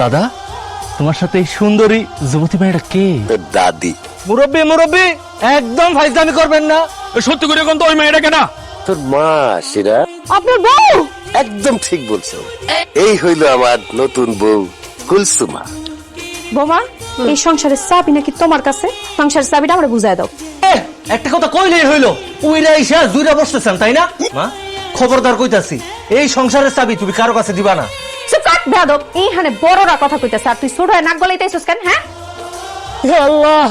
দাদা তোমার সাথে এই সুন্দরী যুবতী মেয়েটা কে? দাদি। মুরব্বী মুরব্বী একদম ফাইজলামি করবেন না। সত্যি করে কোন তো ওই মেয়েটা কেনা তোর মা সেরা আপনার বউ? একদম ঠিক বলছো। এই হইল আমার নতুন বউ কুলসুমা। বোমা এই সংসারের চাবি নাকি তোমার কাছে? সংসারের চাবিটা আমরা বুঝাই দাও। একটা কথা কইলেই হইল উইরা ইসা দুইটা বসতেছেন তাই না? মা খবরদার কইতাছি এই সংসারের চাবি তুমি কারও কাছে দিবা না। চুপ কাট বেয়াদব। এইখানে বড়রা কথা কইতাছে আর তুই ছোট হয়ে নাক গলাইতেছিস কেন হ্যাঁ? আল্লাহ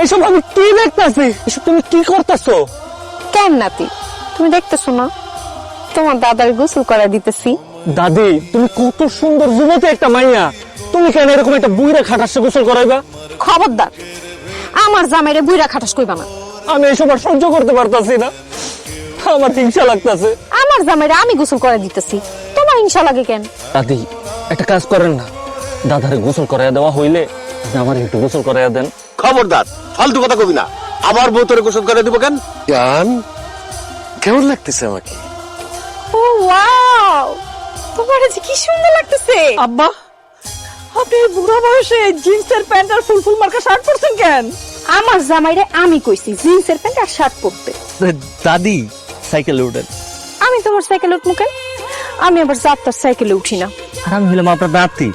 এইসব আমি কি দেখতাছি? এসব তুমি কি করতেছো? কেন নাতি? তুমি দেখতেছো না? তোমার দাদার গোসল করা দিতেছি। দাদি তুমি কত সুন্দর যুবতী একটা মাইয়া। তুমি কেন এরকম একটা বুইরা খাটাসে গোসল করাইবা? খবরদার আমার জামাইরে বুইরা খাটাস কইবা না। আমি এসব আর সহ্য করতে পারতাছি না। আমার হিংসা লাগতাছে। আমার জামাইরে আমি গোসল করে দিতেছি। তোমার হিংসা লাগে কেন? দাদি একটা কাজ করেন না। দাদারে গোসল করাইয়া দেওয়া হইলে আমার একটু গোসল করাইয়া দেন। খবরদার ফালতু কথা কবি না। আবার বউ তোরে গোসল করে দিব কেন? জান কেমন লাগতেছে আমাকে? ও ওয়াও! তোমার যে কি সুন্দর লাগতেছে! আব্বা আপনি বুড়ো বয়সে জিন্সের প্যান্ট আর ফুল ফুল মার্কা শার্ট পরছেন কেন? আমার জামাইরে আমি কইছি জিন্সের প্যান্ট আর শার্ট পরতে। দাদি সাইকেলে উঠেন। আমি তোমার সাইকেল উঠবো কেন? আমি আবার যাত্রার সাইকেলে উঠি না। আর আমি হলাম আপনার দাঁতি।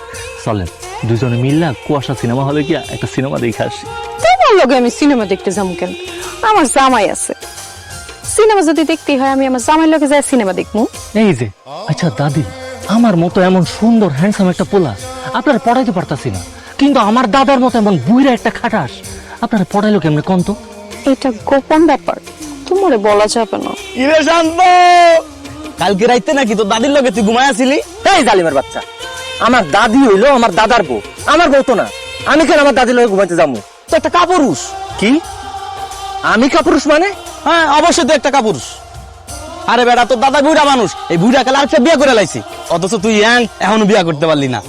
চলেন দুজনে মিললা কুয়াশা সিনেমা হলে গিয়া একটা সিনেমা দেখে আসি। তোমার লগে আমি সিনেমা দেখতে যাব কেন? আমার জামাই আছে। সিনেমা যদি দেখতে হয় আমি আমার জামাই লগে যাই সিনেমা দেখব। এই যে আচ্ছা দাদি আমার মতো এমন সুন্দর হ্যান্ডসাম একটা পোলা আপনার পড়াইতে পারতাছি না। কিন্তু আমার দাদার মতো এমন বুইরা একটা খাটাস আপনার পড়াইলো কেমনে কন্ত এটা গোপন ব্যাপার তোমারে বলা যাবে না। ইরে শান্ত! কালকে রাইতে নাকি তো দাদির লগে তুই ঘুমায় আসিলি? এই জালিমের বাচ্চা। আমার দাদি হইল আমার দাদার বউ। আমার বউ তো না। আমি কেন আমার দাদির লগে ঘুমাইতে যাব? তো একটা কাপুরুষ। কি? আমি কাপুরুষ মানে? হ্যাঁ অবশ্যই তো একটা কাপুরুষ। আরে বেটা, তোর দাদা বুড়া মানুষ। এই বুড়া কালে আর বিয়ে করে লাইছি। অথচ তুই এখনও বিয়ে করতে পারলি না।